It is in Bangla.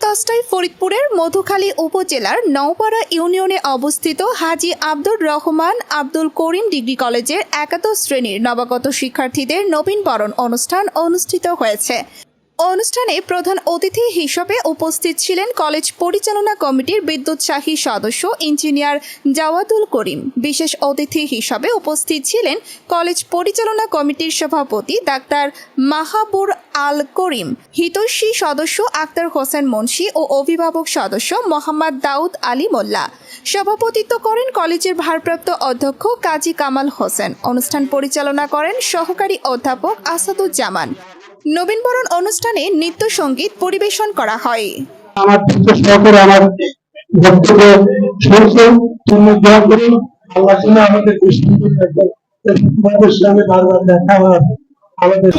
তস্টাই ফরিদপুরের মধুখালী উপজেলার নওপাড়া ইউনিয়নে অবস্থিত হাজি আব্দুর রহমান আব্দুল করিম ডিগ্রি কলেজের একাদশ শ্রেণির নবাগত শিক্ষার্থীদের নবীনবরণ অনুষ্ঠান অনুষ্ঠিত হয়েছে। অনুষ্ঠানে প্রধান অতিথি হিসেবে উপস্থিত ছিলেন কলেজ পরিচালনা কমিটির বিদ্যুৎসাহী সদস্য ইঞ্জিনিয়ার জাওয়াদুল করিম। বিশেষ অতিথি হিসাবে উপস্থিত ছিলেন কলেজ পরিচালনা কমিটির সভাপতি ডাক্তার মাহাবুর আল করিম, হিতৈষী সদস্য আক্তার হোসেন মুন্সি ও অভিভাবক সদস্য মোহাম্মদ দাউদ আলী মোল্লা। সভাপতিত্ব করেন কলেজের ভারপ্রাপ্ত অধ্যক্ষ কাজী কামাল হোসেন। অনুষ্ঠান পরিচালনা করেন সহকারী অধ্যাপক আসাদুজ্জামান। নবীনবরণ অনুষ্ঠানে নৃত্য সংগীত পরিবেশন করা হয়। আমার সহকারে আমার শুনছে তুমি করি আল্লাহ আমাদের বারবার দেখা হয়। আমাদের